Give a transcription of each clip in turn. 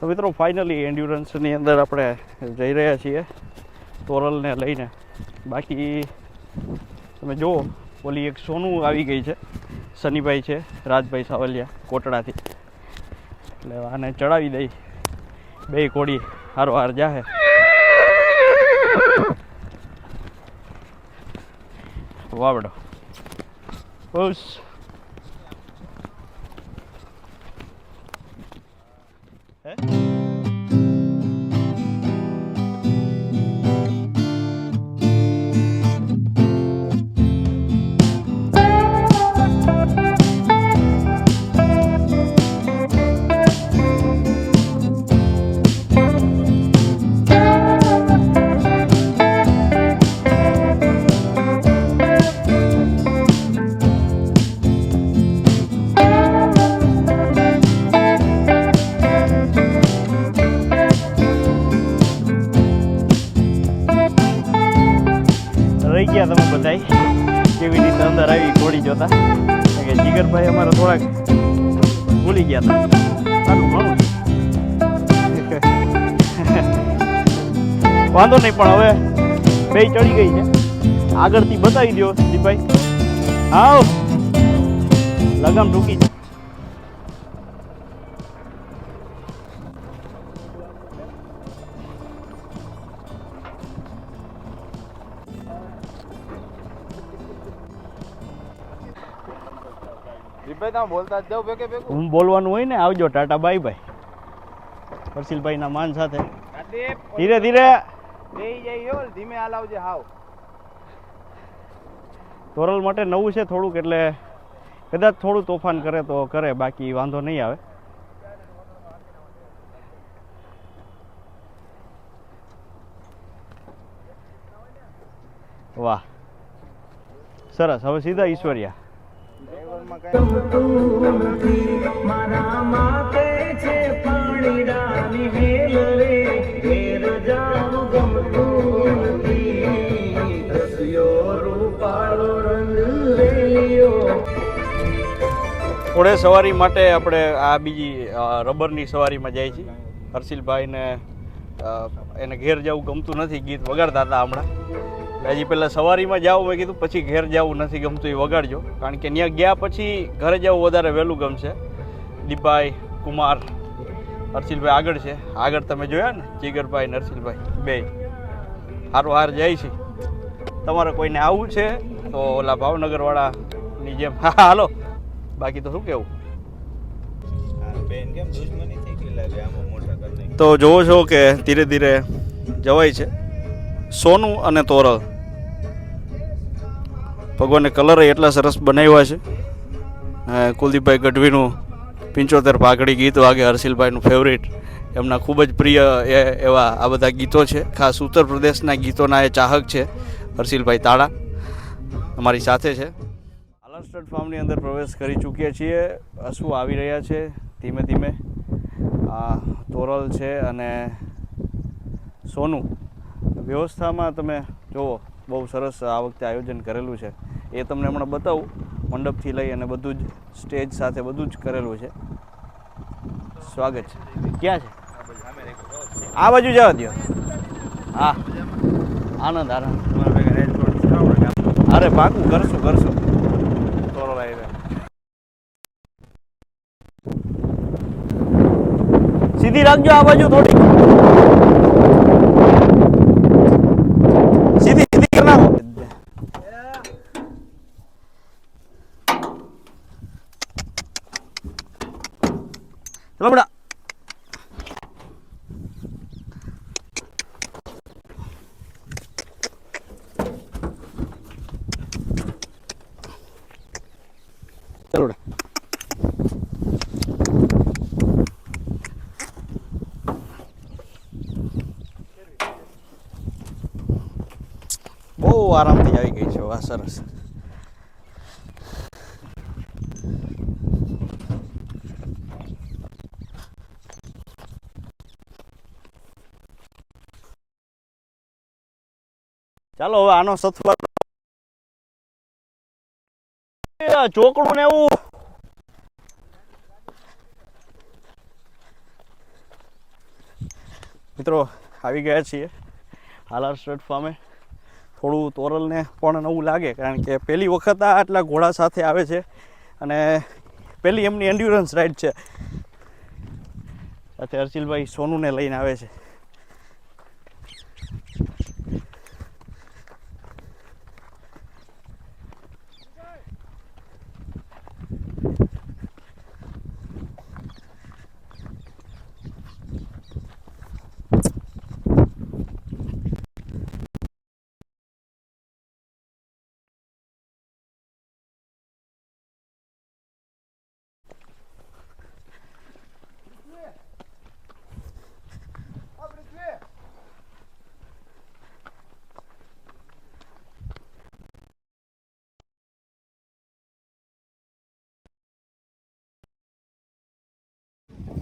તો મિત્રો ફાઇનલી એન્ડ્યુરન્સની અંદર આપણે જઈ રહ્યા છીએ તોરલને લઈને. બાકી તમે જુઓ, ઓલી એક સોનું આવી ગઈ છે. સનીભાઈ છે, રાજભાઈ સાવલિયા, કોટડાથી. એટલે આને ચડાવી દઈ. બે કોડી હારો હાર જાહે. વાવડો. બસ. અંદર આવી ઘોડી કે જીગરભાઈ અમારા થોડાક ભૂલી ગયા હતા વાંધો નહીં, પણ હવે બે ચડી ગઈ છે. આગળથી બતાવી દો દીપભાઈ આવ લગામ ટૂંકી છે. દીપભાઈ તમે બોલતા જાવ ભેગે ભેગું. હું બોલવાનું હોય ને આવજો ટાટા બાય બાય. ના માન સાથે. ધીરે ધીરે. જઈ હો ધીમે હલાવજે હાવ. તોરલ માટે નવું છે થોડુંક એટલે કદાચ થોડું તોફાન કરે તો કરે બાકી વાંધો નહીં આવે. વાહ. સરસ હવે સીધા ઈશ્વરિયા. ઘોડે સવારી માટે આપણે આ બીજી રબરની સવારીમાં જાય છીએ. હર્ષિલભાઈને એને ઘેર જવું ગમતું નથી. ગીત વગાડતા હતા હમણાં. હજી પહેલાં સવારીમાં જાઓ મેં કીધું પછી ઘેર જવું નથી ગમતું એ વગાડજો. કારણ કે ત્યાં ગયા પછી ઘરે જવું વધારે વહેલું ગમશે. દીપાઈ કુમાર હર્ષિલભાઈ આગળ છે. આગળ તમે જોયા ને? જીગરભાઈ નરસિલભાઈ બે. હારો હાર જાય છે તમારે કોઈને આવવું છે તો ઓલા ભાવનગરવાળાની જેમ. હા હાલો. બાકી તો શું કેવું? તો જોવો છો કે ધીરે ધીરે જવાય છે. સોનું અને તોરલ. ભગવાને કલર એટલા સરસ બનાવ્યા છે. કુલદીપભાઈ ગઢવીનું પિંચોતેર પાઘડી ગીત વાગે હર્ષિલભાઈનું ફેવરિટ એમના ખૂબ જ પ્રિય એ, એવા આ બધા ગીતો છે. ખાસ ઉત્તર પ્રદેશના ગીતોના એ ચાહક છે હર્ષિલભાઈ તાળા. અમારી સાથે છે. આલસ્ટડ ફાર્મની અંદર પ્રવેશ કરી ચૂક્યા છીએ. હસવું આવી રહ્યા છે ધીમે ધીમે. આ તોરલ છે અને સોનું. વ્યવસ્થામાં તમે જુઓ બહુ સરસ આ વખતે આયોજન કરેલું છે એ તમને હમણાં બતાવું મંડપથી લઈ અને બધું જ સ્ટેજ સાથે બધું જ કરેલું છે. સ્વાગત છે. ક્યાં છે? આ બાજુ જવા દો હા. આનંદ આનંદ. અરે પાકું કરશું કરશું તોરલ આવી સીધી રાખજો આ બાજુ થોડી સીધી સીધી કરી નાખો ચલો બેટા ચલો બેટા બહુ આરામથી આવી ગઈ છે વાહ સરસ ચાલો હવે આનો સથવા ચોકડું ને એવું. મિત્રો, આવી ગયા છીએ હાલાર સ્ટડ ફાર્મે થોડું તોરલને પણ નવું લાગે, કારણ કે પહેલી વખત આ આટલા ઘોડા સાથે આવે છે અને પહેલી એમની એન્ડ્યુરન્સ રાઈડ છે. સાથે હર્ષિલભાઈ સોનુને લઈને આવે છે.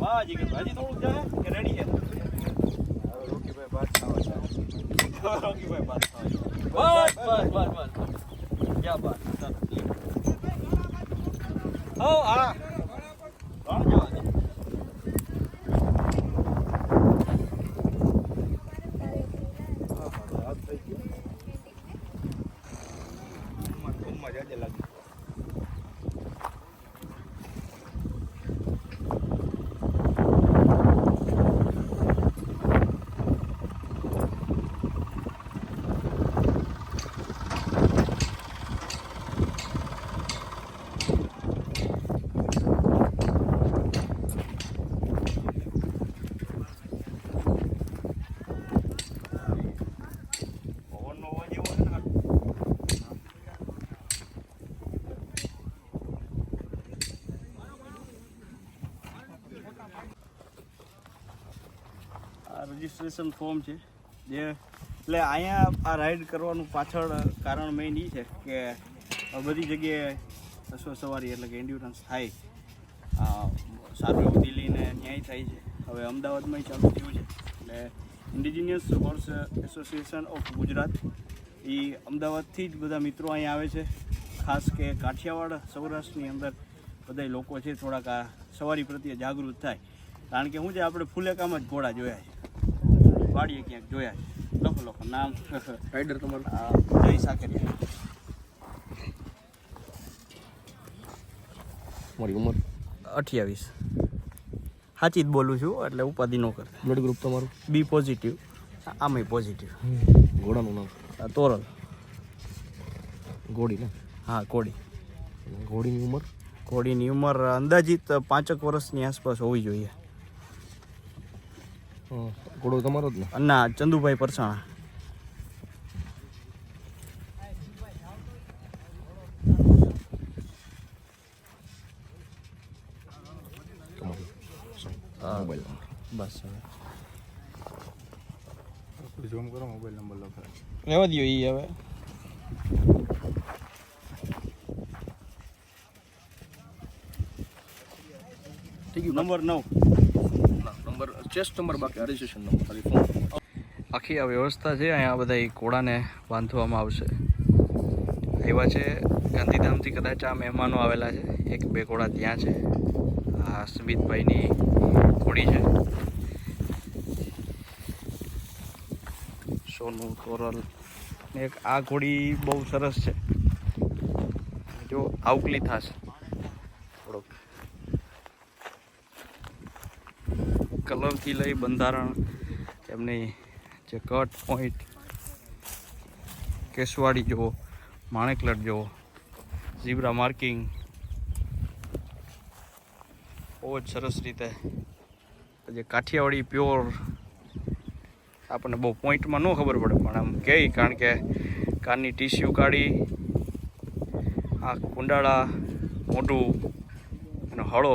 વાહ જી હજી થોડુંક જાય કે રેડી છે? રોકીભાઈ ભાત ખાવા છે રોકીભાઈ બાત બસ બસ બસ બસ. ક્યાં બાત? હો આ આ ફોર્મ છે. જે એટલે અહીંયા આ રાઈડ કરવાનું પાછળ કારણ મેઇન એ છે કે બધી જગ્યાએ અશ્વ સવારી એટલે કે એન્ડ્યુરન્સ થાય. સારું એવું દિલ્હીને ન્યાય થાય છે. હવે અમદાવાદમાં ચાલુ થયું છે. એટલે indigenous horse association of Gujarat એ અમદાવાદથી જ બધા મિત્રો અહીંયા આવે છે. ખાસ કે કાઠિયાવાડ, સૌરાષ્ટ્રની અંદર બધા લોકો છે. થોડાક આ સવારી પ્રત્યે જાગૃત થાય. કારણ કે શું છે આપણે ફૂલેકામાં જ ઘોડા જોયા છે. વાડીએ ક્યાંક જોયા છે. લખો લખો નામ. રાઈડર તમારું. જય સાકરિયા. મારી ઉંમર? અઠ્યાવીસ. સાચી જ બોલું છું એટલે ઉપાધિ ન કરતા. બ્લડ ગ્રુપ તમારું? બી પોઝિટિવ આમે પોઝિટિવ ઘોડાનું નામ? તોરલ. ઘોડી ને? હા કોડી ઘોડીની ઉંમર? ઘોડીની ઉંમર અંદાજિત પાંચેક વર્ષની આસપાસ હોવી જોઈએ. ઘોડો તમારો જ ને? ના ચંદુભાઈ પરસાણા. મોબાઈલ બસ ઝૂમ કરો મોબાઈલ નંબર લખો. રહેવા દો એ હવે. નંબર નવ. નંબર ચેસ્ટ નંબર બાકી રજિસ્ટ્રેશન નંબર, ખાલી ફોન આખી આ વ્યવસ્થા છે, અહીંયા બધા ઘોડાને બાંધવામાં આવશે. એવા છે, ગાંધીધામથી કદાચ આ મહેમાનો આવેલા છે. એક, બે ઘોડા ત્યાં છે. આ સુમિતભાઈની ઘોડી છે. સોનું કોરલ એક, આ ઘોડી બહુ સરસ છે. જો આવકલી થશે થોડોક કલરથી લઈ બંધારણ, એમની જે કટ પોઈન્ટ કેસવાડી જુઓ, માણેકલટ જુઓ, ઝીબ્રા માર્કિંગ, બહુ જ સરસ રીતે જે કાઠિયાવાડી પ્યોર, આપણને બહુ પોઈન્ટમાં ન ખબર પડે, પણ આમ કહે કારણ કે કારની ટીસ્યુ કાઢી આ કુંડાળા, મોઢું એનો હળો,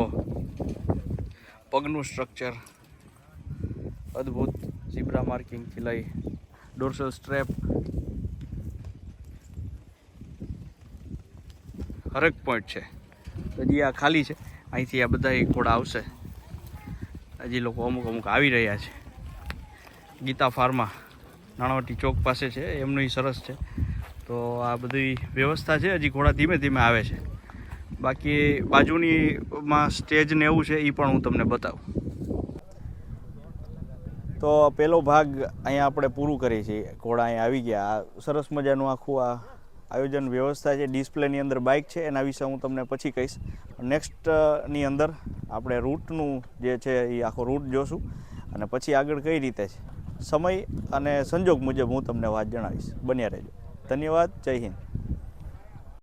પગનું સ્ટ્રક્ચર અદ્ભુત ઝીબ્રા માર્કિંગથી લઈ ડોર્સલ સ્ટ્રેપ હરેક પોઈન્ટ છે. હજી આ ખાલી છે. અહીંથી આ બધા ઘોડા આવશે. હજી લોકો અમુક અમુક આવી રહ્યા છે. ગીતા ફાર્મા, નાણાવટી ચોક પાસે છે. એમનું સરસ છે. તો આ બધી વ્યવસ્થા છે. હજી ઘોડા ધીમે ધીમે આવે છે. બાકી બાજુની માં સ્ટેજ ને એવું છે એ પણ હું તમને બતાવું. તો પહેલો ભાગ અહીંયા આપણે પૂરું કરીએ છીએ. ઘોડા અહીંયા આવી ગયા. આ સરસ મજાનું આખું આ આયોજન વ્યવસ્થા છે. ડિસ્પ્લેની અંદર બાઇક છે. એના વિશે હું તમને પછી કહીશ. નેક્સ્ટની અંદર આપણે રૂટનું જે છે એ આખો રૂટ જોશું. અને પછી આગળ કઈ રીતે છે. સમય અને સંજોગ મુજબ હું તમને વાત જણાવીશ. બન્યા રહેજો. ધન્યવાદ. જય હિન્દ.